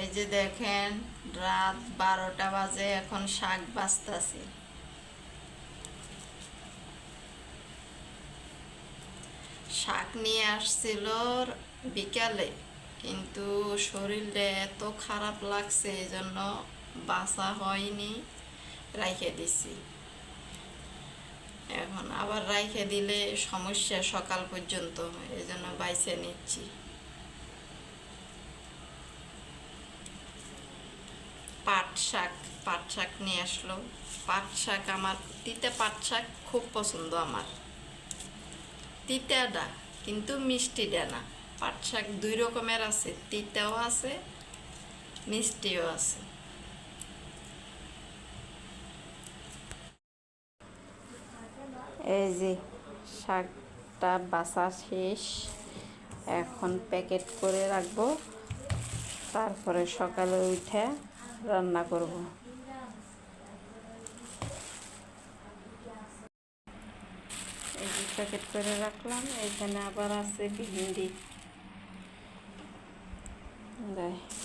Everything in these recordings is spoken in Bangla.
এই যে দেখেন, রাত বারোটা বাজে, এখন শাক বাজতাছি। শাক নিয়ে আসছিল বিকালে, কিন্তু শরীরটা এত খারাপ লাগছে এই জন্য বাসা হয়নি, রাইখে দিছি। এখন আবার রাইখে দিলে সমস্যা সকাল পর্যন্ত এই জন্য বাইছে নিচ্ছি। পাট শাক পাট শাক নিয়ে আসলো। পাট শাক আমার, তিতে পাট শাক খুব পছন্দ আমার। তিতাটা কিন্তু মিষ্টিটা না। পাট শাক দুই রকমের আছে, তিতাও আছে, মিষ্টিও আছে। এই যে, শাকটা বাসা শেষ। এখন প্যাকেট করে রাখব। তারপরে সকালে উঠে রান্না করব। এই প্যাকেট করে রাখলাম, এখানে আবার আছে ভিন্ডি।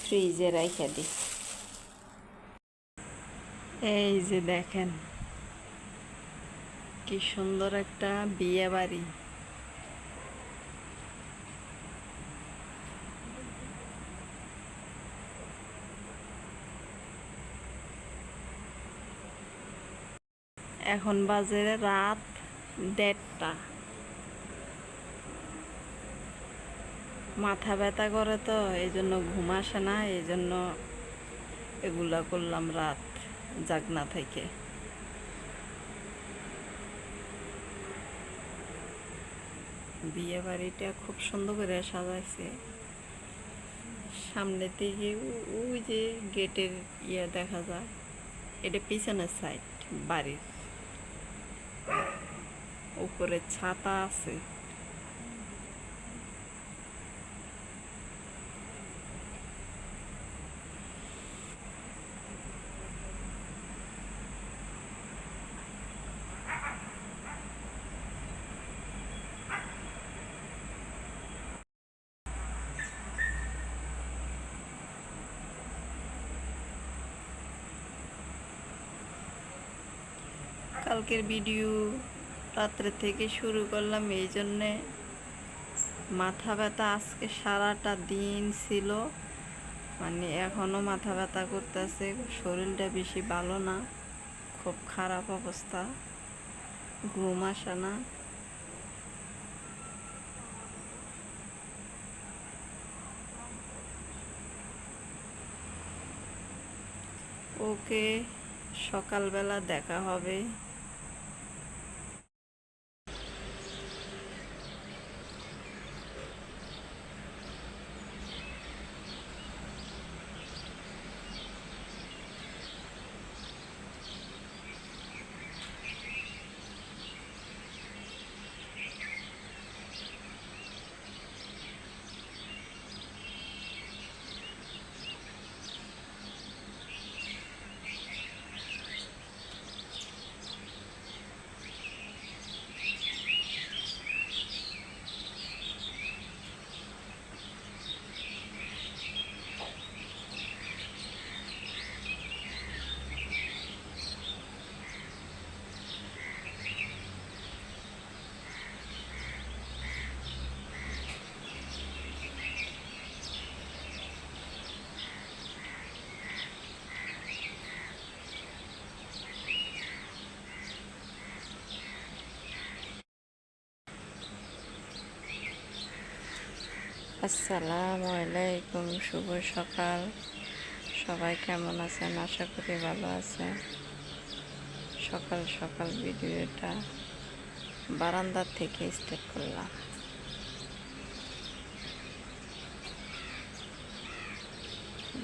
ফ্রিজে রাইখা দিই এই যে দেখেন, কি সুন্দর একটা বিয়ে বাড়ি। এখন বাজে রাত দেড়টা। মাথা ব্যথা করে তো এই জন্য ঘুম আসে না এই জন্য এগুলা করলাম রাত জাগনা থেকে। বিয়ে বাড়িটা খুব সুন্দর করে সাজাইছে। সামনে থেকে ওই যে গেটের ইয়ে দেখা যায়, এটা পিছনের সাইড বাড়ির। উপরে ছাতা আছে কালকের ভিডিও রাত্রে থেকে শুরু করলাম। এই জন্যে মাথা ব্যথা আজকে সারাটা দিন ছিল। মানে এখনও মাথা ব্যথা করতেছে, শরীরটা বেশি ভালো না, খুব খারাপ অবস্থা, ঘুম আসে না। ওকে সকালবেলা দেখা হবে। আসসালামু আলাইকুম, শুভ সকাল। সবাই কেমন আছেন? আশা করি ভালো আছে সকাল সকাল ভিডিওটা বারান্দার থেকে স্টার্ট করলাম।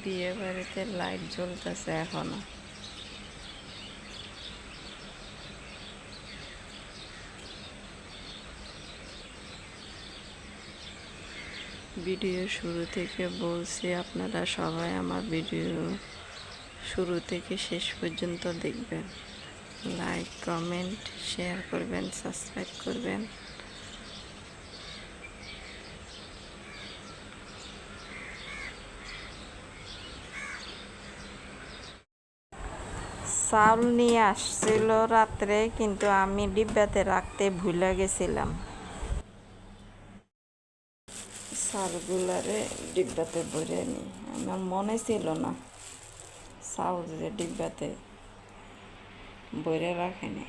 বিয়ে বাড়িতে লাইট জ্বলতেছে এখনও। ভিডিও শুরু থেকে বলছি, আপনারা সবাই আমার ভিডিও শুরু থেকে শেষ পর্যন্ত দেখবেন। লাইক কমেন্ট শেয়ার করবেন সাবস্ক্রাইব করবেন। চাউল নিয়ে আসছিল রাত্রে, কিন্তু আমি ডিব্বাতে রাখতে ভুলে গেছিলাম। চাউলগুলারে ডিব্বাতে ভরে নি। আমার মনে ছিল না চাউল যে ডিব্বাতে ভরে রাখেনি।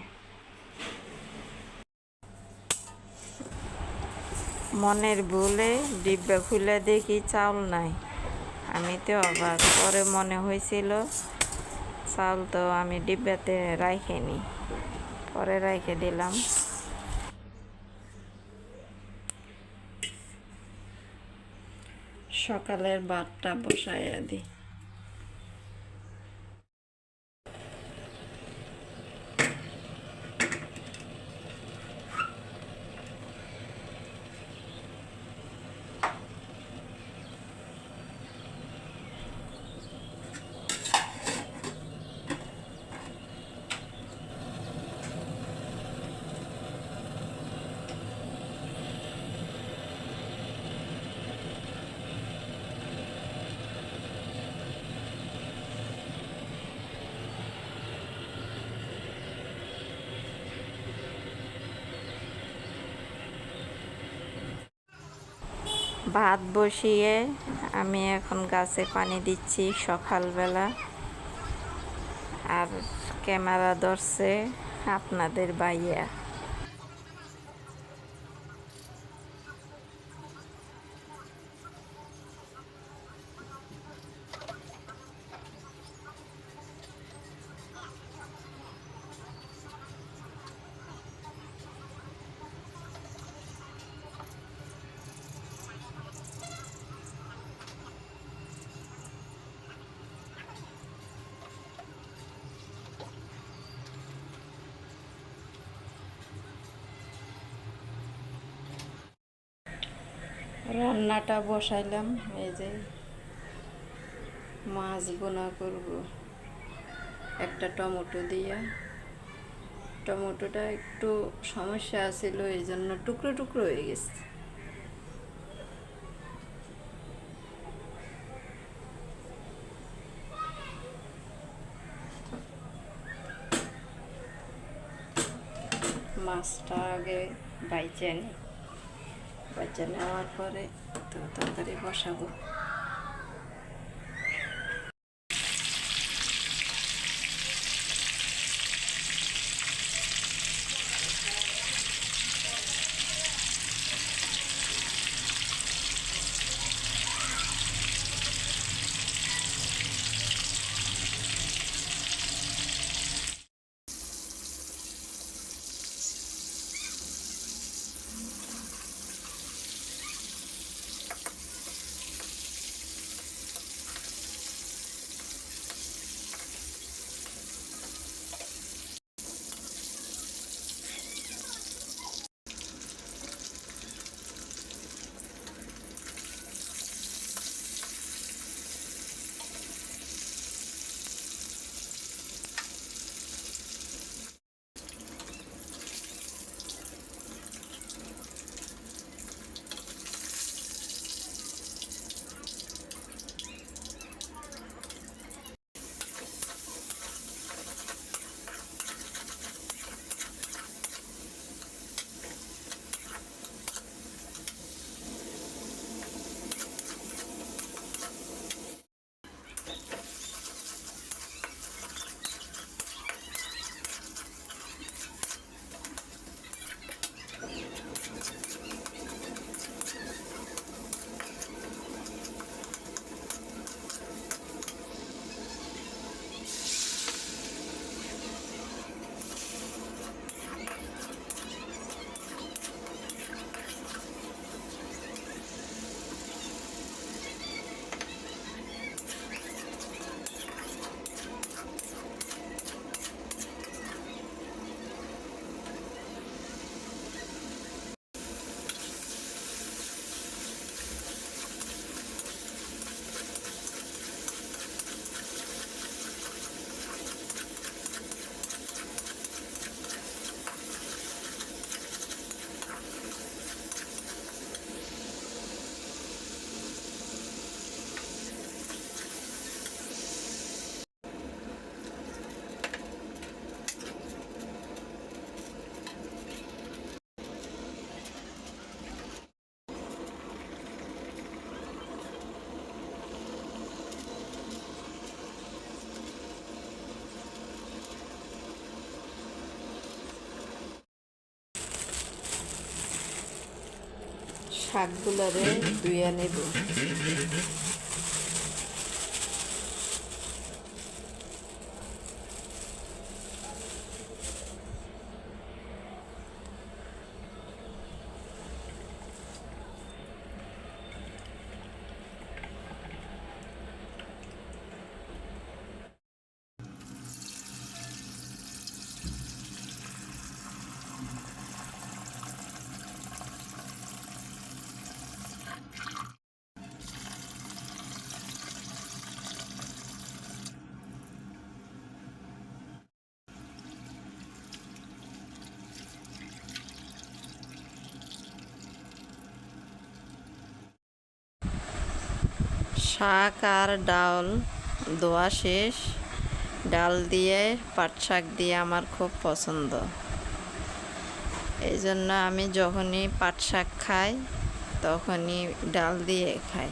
মনের ভুলে ডিব্বা খুলে দেখি চাউল নাই। আমি তো অবাক, পরে মনে হয়েছিল চাউল তো আমি ডিব্বাতে রাখিনি পরে রাখে দিলাম। সকালের ভাতটা বসাইয়া দিই। ভাত বসিয়ে আমি এখন গাছে পানি দিচ্ছি সকালবেলা। আর ক্যামেরা ধরছে আপনাদের বাইয়া রান্নাটা বসাইলাম, এই যে মাছ বোনা করব। একটা টমেটো দিয়া। টমেটোটা একটু সমস্যা আছিল, এই জন্য টুকরো টুকরো হয়ে গেছে। মাছটা আগে বাইচে নিই বাচ্চা নেওয়ার পরে তো তাড়াতাড়ি বসাবো। শাকগুলোরে ধুয়ে নেব শাক আর ডাল দোয়া শেষ। ডাল দিয়ে, পাট শাক দিয়ে আমার খুব পছন্দ। এই জন্য আমি যখনই পাট শাক খাই, তখনই ডাল দিয়ে খাই।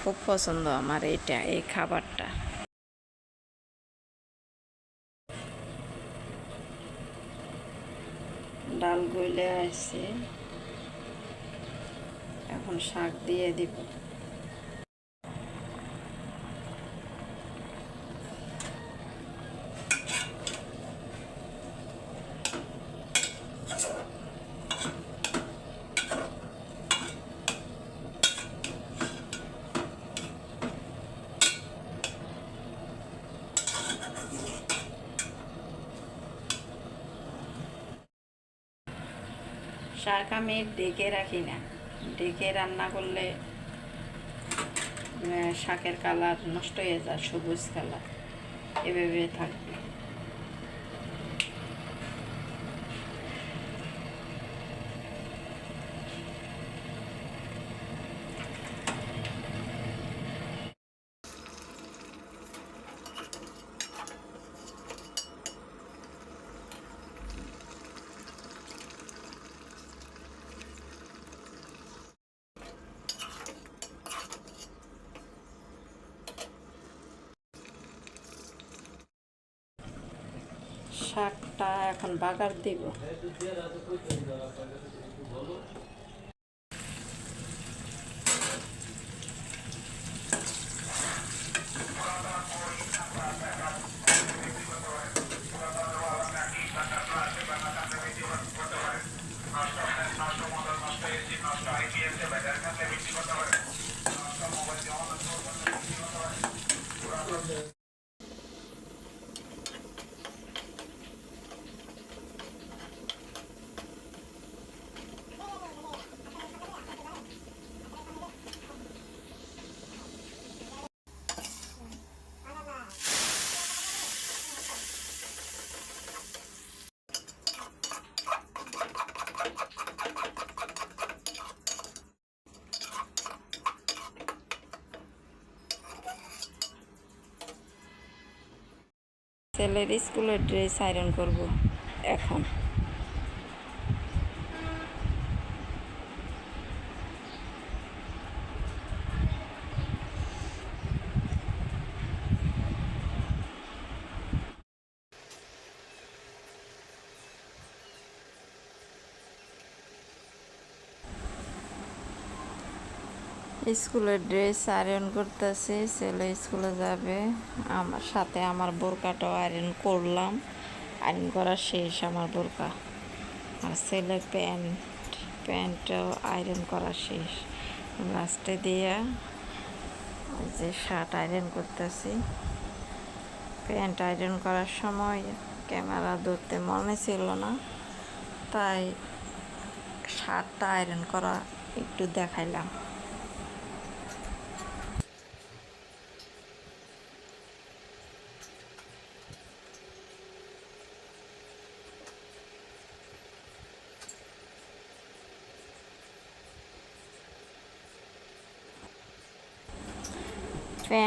খুব পছন্দ আমার এটা এই খাবারটা। ডাল গইলে আসছে। এখন শাক দিয়ে দিব। শাক আমি ডেকে রাখি না। ডেকে রান্না করলে শাকের কালার নষ্ট হয়ে যায়, সবুজ কালার। এভাবে থাকবে। শাকটা এখন বাগার দিব। ছেলের স্কুলের ড্রেস আয়রন করব এখন। স্কুলের ড্রেস আয়রন করতেছি, ছেলে স্কুলে যাবে। আমার সাথে আমার বোরকাটাও আয়রন করলাম। আয়রন করা শেষ আমার বোরকা। আর ছেলের প্যান্ট, প্যান্টটাও আয়রন করা শেষ। লাস্টে দিয়ে যে শার্ট আয়রন করতেছি। প্যান্ট আয়রন করার সময় ক্যামেরা ধরতে মনে ছিল না। তাই শার্টটা আয়রন করা একটু দেখাইলাম।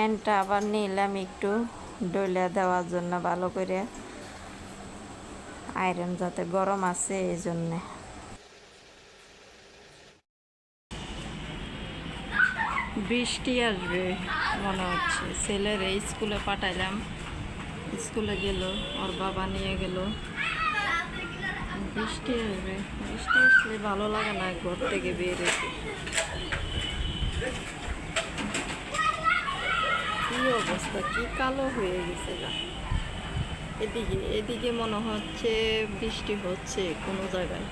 প্যান্টটা আবার নিলাম একটু ডইলা দেওয়ার জন্য ভালো করে। আয়রন যাতে গরম আছে এই জন্যে। বৃষ্টি আসবে মনে হচ্ছে। ছেলের স্কুলে পাঠাইলাম। স্কুলে গেল, ওর বাবা নিয়ে গেল। বৃষ্টি আসবে। বৃষ্টি আসলে ভালো লাগে না ঘর থেকে বের কি অবস্থা, কি কালো হয়ে গেছে গা। এদিকে এদিকে মনে হচ্ছে বৃষ্টি হচ্ছে কোনো জায়গায়।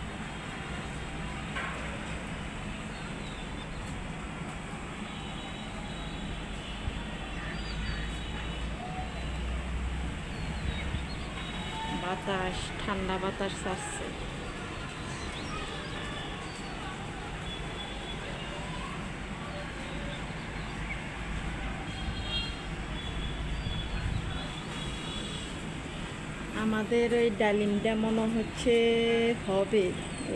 বাতাস, ঠান্ডা বাতাস ছাড়ছে আমাদের ওই ডালিমটা মনে হচ্ছে হবে।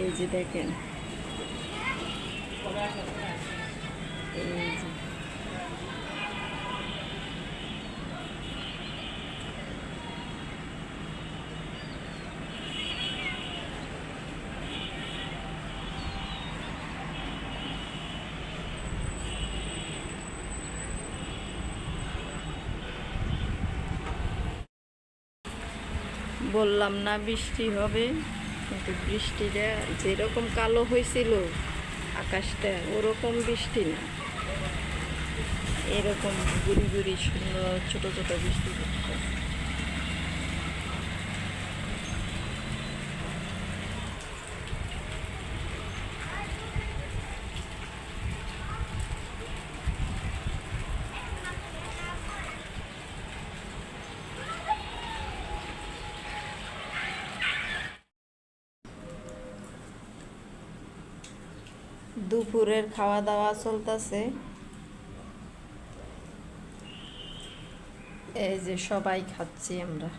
এই যে দেখেন এই যে বললাম না বৃষ্টি হবে, কিন্তু বৃষ্টিটা যেরকম কালো হয়েছিল আকাশটা ওরকম বৃষ্টি না। এরকম গুড়ি গুড়ি সুন্দর ছোটো ছোটো বৃষ্টি পড়ছে দুপুরের খাওয়া দাওয়া চলতেছে। এই যে সবাই খাচ্ছি আমরা।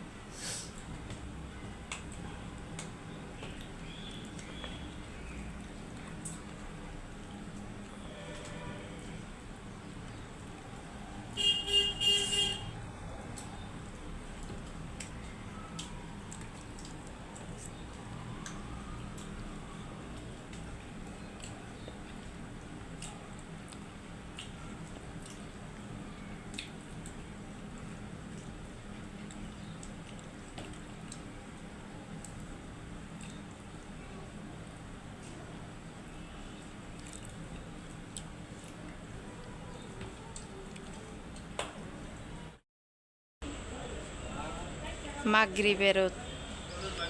মাগরিবেরও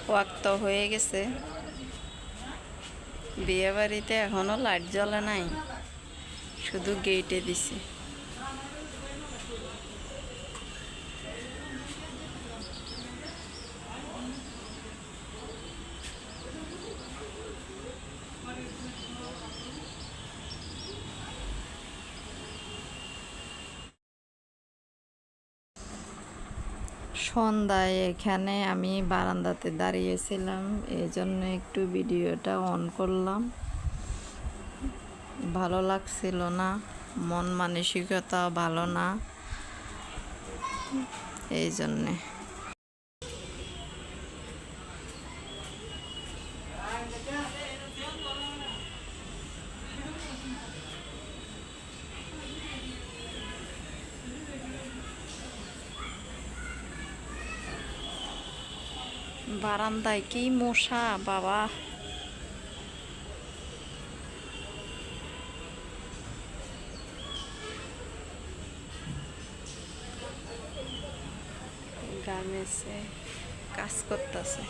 ওয়াক্ত হয়ে গেছে। বিয়ে বাড়িতে এখনও লাইট জ্বলে নাই শুধু গেটে দিছে। সন্ধ্যায় এখানে আমি বারান্দাতে দাঁড়িয়েছিলাম। এই জন্য একটু ভিডিওটা অন করলাম। ভালো লাগছিল না, মন মানসিকতা ভালো না। এই জন্যে বারান্দায় কি মশা বাবা? গামেছে কাজ করতেছে।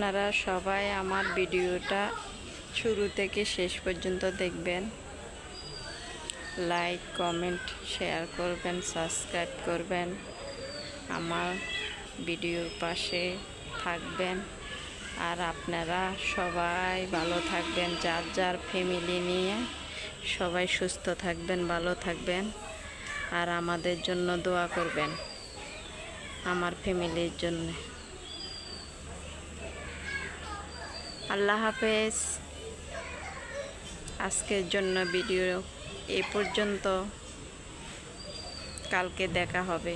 আপনারা সবাই আমার ভিডিওটা শুরু থেকে শেষ পর্যন্ত দেখবেন। লাইক কমেন্ট শেয়ার করবেন সাবস্ক্রাইব করবেন। আমার ভিডিওর পাশে থাকবেন। আর আপনারা সবাই ভালো থাকবেন, যার যার ফ্যামিলি নিয়ে সবাই সুস্থ থাকবেন, ভালো থাকবেন। আর আমাদের জন্য দোয়া করবেন, আমার ফ্যামিলির জন্য। আল্লাহ হাফেজ। আজকের জন্য ভিডিও এ পর্যন্ত। কালকে দেখা হবে।